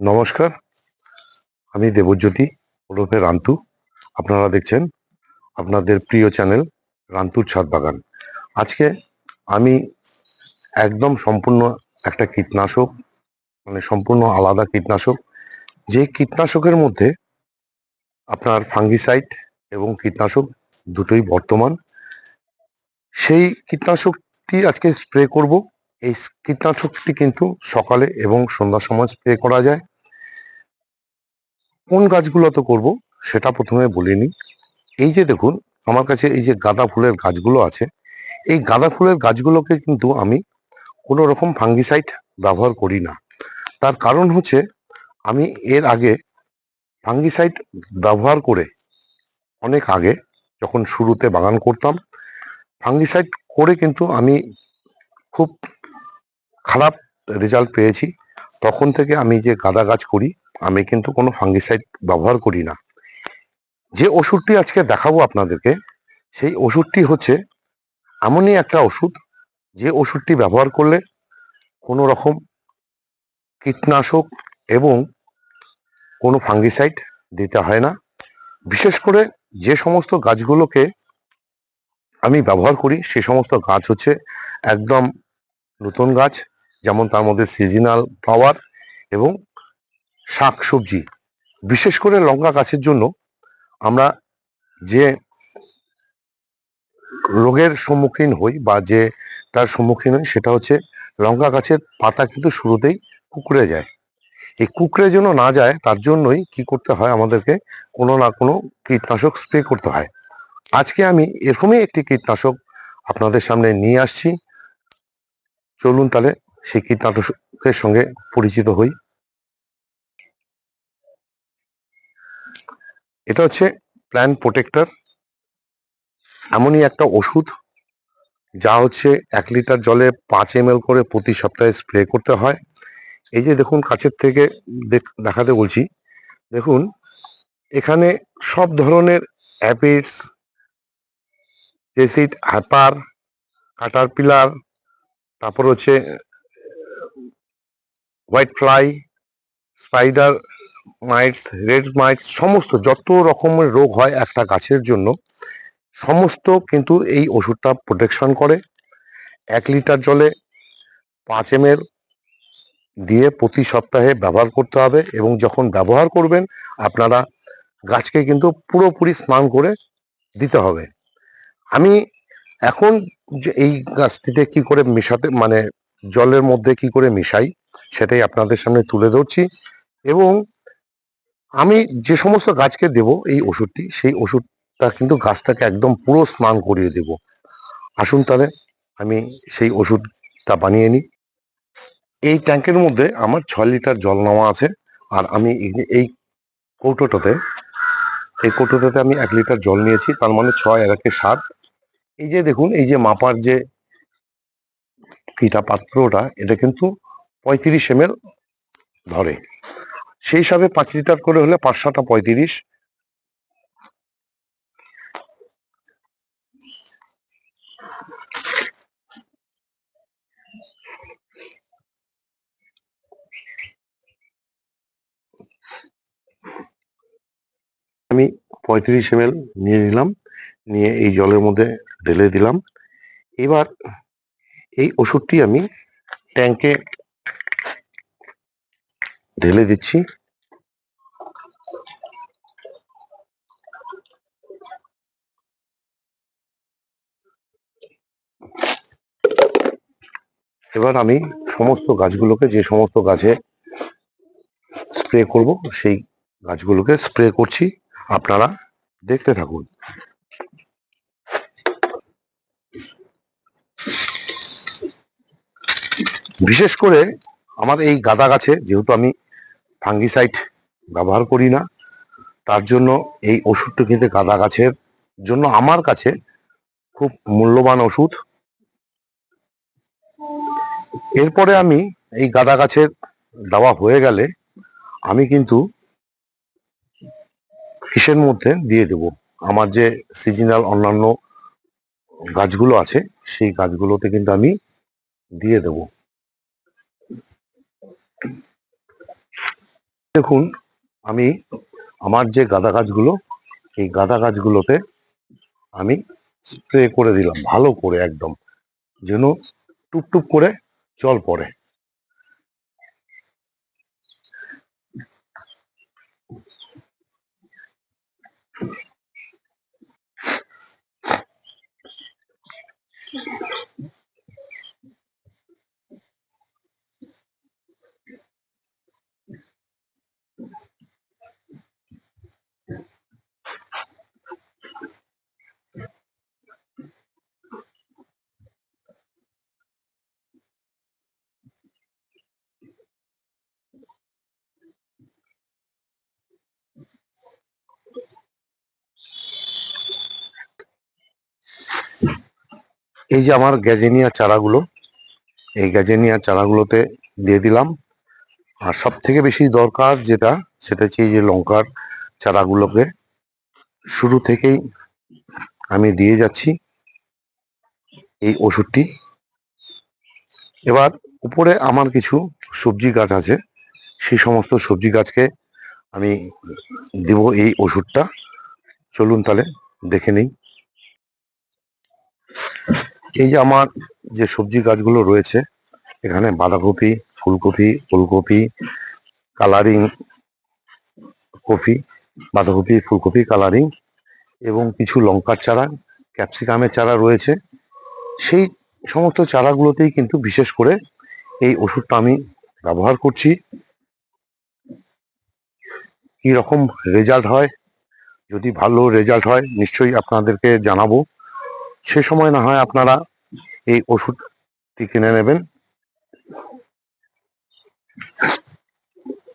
নমস্কার। আমি দেবজ্যোতি ওরফে রান্তু। আপনারা দেখছেন আপনাদের প্রিয় চ্যানেল রান্তুর ছাদ বাগান। আজকে আমি একদম সম্পূর্ণ একটা কীটনাশক মানে সম্পূর্ণ আলাদা কীটনাশক। যে কীটনাশকের মধ্যে আপনার ফাঙ্গিসাইড এবং কীটনাশক দুটোই বর্তমান। সেই কীটনাশকটি আজকে স্প্রে করব। এই কীটনাশকটি কিন্তু সকালে এবং সন্ধ্যার সময় স্প্রে করা যায়। কোন গাছগুলোতে করব সেটা প্রথমে বলিনি। এই যে দেখুন, আমার কাছে এই যে গাঁদা ফুলের গাছগুলো আছে, এই গাঁদা ফুলের গাছগুলোকে কিন্তু আমি কোনো রকম ফাঙ্গিসাইড ব্যবহার করি না। তার কারণ হচ্ছে, আমি এর আগে ফাঙ্গিসাইড ব্যবহার করে অনেক আগে যখন শুরুতে বাগান করতাম, ফাঙ্গিসাইড করে কিন্তু আমি খুব খারাপ রেজাল্ট পেয়েছি, তখন থেকে আমি যে গাঁদা গাছ করি, আমি কিন্তু কোনো ফাঙ্গিসাইড ব্যবহার করি না। যে ওষুধটি আজকে দেখাবো আপনাদেরকে, সেই ওষুধটি হচ্ছে এমনই একটা ওষুধ, যে ওষুধটি ব্যবহার করলে কোনো রকম কীটনাশক এবং কোনো ফাঙ্গিসাইড দিতে হয় না। বিশেষ করে যে সমস্ত গাছগুলোকে আমি ব্যবহার করি, সে সমস্ত গাছ হচ্ছে একদম নতুন গাছ যেমন তার মধ্যে সিজনাল ফ্লাওয়ার এবং শাক সবজি বিশেষ করে লঙ্কা গাছের জন্য আমরা যে রোগের সম্মুখীন হই বা যে তার সম্মুখীন হই সেটা হচ্ছে লঙ্কা গাছের পাতা কিন্তু শুরুতেই কুকড়ে যায়। এই কুকড়ে যেন না যায় তার জন্যই কি করতে হয় আমাদেরকে কোনো না কোনো কীটনাশক স্প্রে করতে হয়। আজকে আমি এরকমই একটি কীটনাশক আপনাদের সামনে নিয়ে আসছি। চলুন তাহলে সেই কীটনাশকের সঙ্গে পরিচিত হই? এটা হচ্ছে প্ল্যান প্রোটেক্টর এমনই একটা ওষুধ যা হচ্ছে এক লিটার জলে পাঁচ এম করে প্রতি সপ্তাহে স্প্রে করতে হয়। এই যে দেখুন, কাছের থেকে দেখ- দেখাতে বলছি। দেখুন, এখানে সব ধরনের অ্যাপিডস জেসিড হ্যাপার কাটার পিলার তারপর হচ্ছে white fly spider mites red mites সমস্ত যত রকমের রোগ হয় একটা গাছের জন্য, সমস্ত কিন্তু এই ওষুধটা প্রোটেকশন করে। এক লিটার জলে পাঁচ এম দিয়ে প্রতি সপ্তাহে ব্যবহার করতে হবে এবং যখন ব্যবহার করবেন, আপনারা গাছকে কিন্তু পুরোপুরি স্নান করে দিতে হবে। আমি এখন যে এই গাছটিতে কি করে মেশাতে মানে জলের মধ্যে কি করে মিশাই সেটাই আপনাদের সামনে তুলে ধরছি। এবং আমি যে সমস্ত গাছকে দেব এই ওষুধটি, সেই ওষুধটা কিন্তু গাছটাকে একদম পুরো স্নান করিয়ে দেব। আসুন তাহলে, আমি সেই ওষুধটা বানিয়ে নিই। এই ট্যাঙ্কের মধ্যে আমার ছয় লিটার জল নেওয়া আছে, আর আমি এই- কৌটোটাতে, এই কৌটোটাতে আমি এক লিটার জল নিয়েছি, তার মানে ছয় আর একে সাত। এই যে দেখুন, এই যে মাপার যে কিটা পাত্রটা, এটা কিন্তু পঁয়ত্রিশ এম ধরে। সেই হিসাবে পাঁচ লিটার করে হলে পাঁচশোটা পঁয়ত্রিশ। আমি পঁয়ত্রিশ এম নিয়ে নিলাম, নিয়ে এই জলের মধ্যে ঢেলে দিলাম। এবার এই ওষুধটি আমি ট্যাঙ্কে ঢেলে দিচ্ছি। এবার আমি সমস্ত গাছগুলোকে, যে সমস্ত গাছে স্প্রে করব, সেই গাছগুলোকে স্প্রে করছি। আপনারা দেখতে থাকুন। বিশেষ করে আমার এই গাঁদা গাছে, যেহেতু আমি ফাঙ্গিসাইড ব্যবহার করি না। তার জন্য এই ওষুধটা কিন্তু গাঁদা গাছের জন্য আমার কাছে খুব মূল্যবান ওষুধ। এরপরে আমি এই গাঁদা গাছের দেওয়া হয়ে গেলে আমি কিন্তু ফিসের মধ্যে দিয়ে দেব। আমার যে সিজনাল অন্যান্য গাছগুলো আছে, সেই গাছগুলোতে কিন্তু আমি দিয়ে দেব। দেখুন, আমি আমার যে গাঁদা গাছগুলো, এই গাঁদা গাছগুলোতে আমি স্প্রে করে দিলাম, ভালো করে একদম, যেন টুপটুপ করে জল পড়ে। এই যে আমার গ্যাজেনিয়া চারাগুলো, এই গ্যাজেনিয়া চারাগুলোতে দিয়ে দিলাম। আর সব থেকে বেশি দরকার যেটা, সেটা হচ্ছে এই যে লঙ্কার চারাগুলোকে শুরু থেকেই আমি দিয়ে যাচ্ছি এই ওষুধটি। এবার উপরে আমার কিছু সবজি গাছ আছে, সেই সমস্ত সবজি গাছকে আমি দেব এই ওষুধটা। চলুন তাহলে দেখে নিই। এই যে আমার যে সবজি গাছগুলো রয়েছে, এখানে বাঁধাকপি, ফুলকপি ফুলকপি, কালারিং কপি, বাঁধাকপি, ফুলকপি, কালারিং এবং কিছু লঙ্কার চারা, ক্যাপসিকামের চারা রয়েছে। সেই সমস্ত চারাগুলোতেই কিন্তু বিশেষ করে এই ওষুধটা আমি ব্যবহার করছি। কি রকম রেজাল্ট হয়, যদি ভালো রেজাল্ট হয়, নিশ্চয়ই আপনাদেরকে জানাব। সে সময় না হয় আপনারা এই ওষুধটি কিনে নেবেন।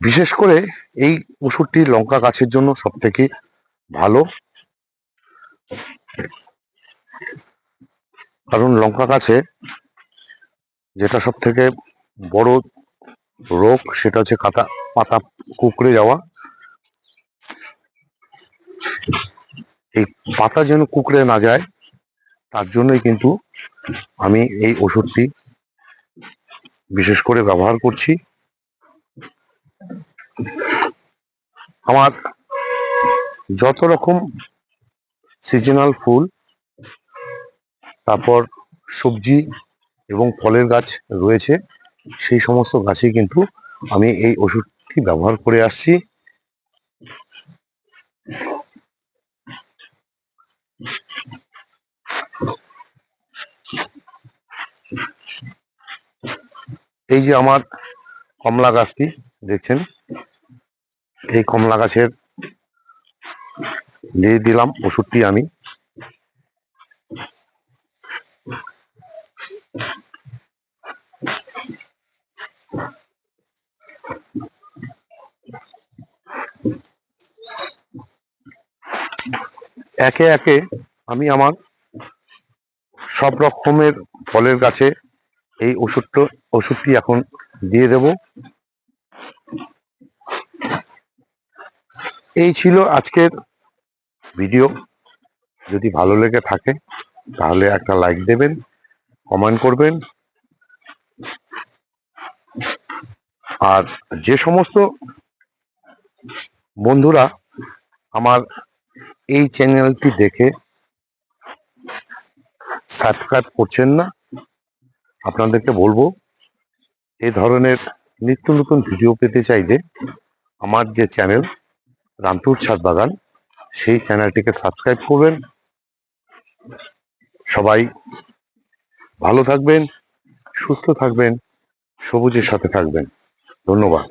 বিশেষ করে এই ওষুধটি লঙ্কা গাছের জন্য সব থেকে ভালো। কারণ লঙ্কা গাছে যেটা সব থেকে বড় রোগ সেটা হচ্ছে কাটা, পাতা, কুকড়ে যাওয়া। এই পাতা যেন কুকড়ে না যায় তার জন্যই কিন্তু আমি এই ওষুধটি বিশেষ করে ব্যবহার করছি। আমার যত রকম সিজনাল ফুল, তারপর সবজি এবং ফলের গাছ রয়েছে, সেই সমস্ত গাছেই কিন্তু আমি এই ওষুধটি ব্যবহার করে আসছি। এই যে আমার কমলা গাছটি, দেখছেন? এই কমলা গাছের দিয়ে দিলাম ওষুধটি আমি। একে একে আমি আমার সব রকমের ফলের গাছে এই ওষুধটা, ওষুধটি এখন দিয়ে দেব। এই ছিল আজকের ভিডিও। যদি ভালো লেগে থাকে, তাহলে একটা লাইক দেবেন, কমেন্ট করবেন। আর যে সমস্ত বন্ধুরা আমার এই চ্যানেলটি দেখে সাবস্ক্রাইব করছেন না আপনাদেরকে বলব, এ ধরনের নিত্য নতুন ভিডিও পেতে চাইলে আমার যে চ্যানেল রামপুর ছাদ বাগান, সেই চ্যানেলটিকে সাবস্ক্রাইব করবেন। সবাই ভালো থাকবেন, সুস্থ থাকবেন, সবুজের সাথে থাকবেন। ধন্যবাদ।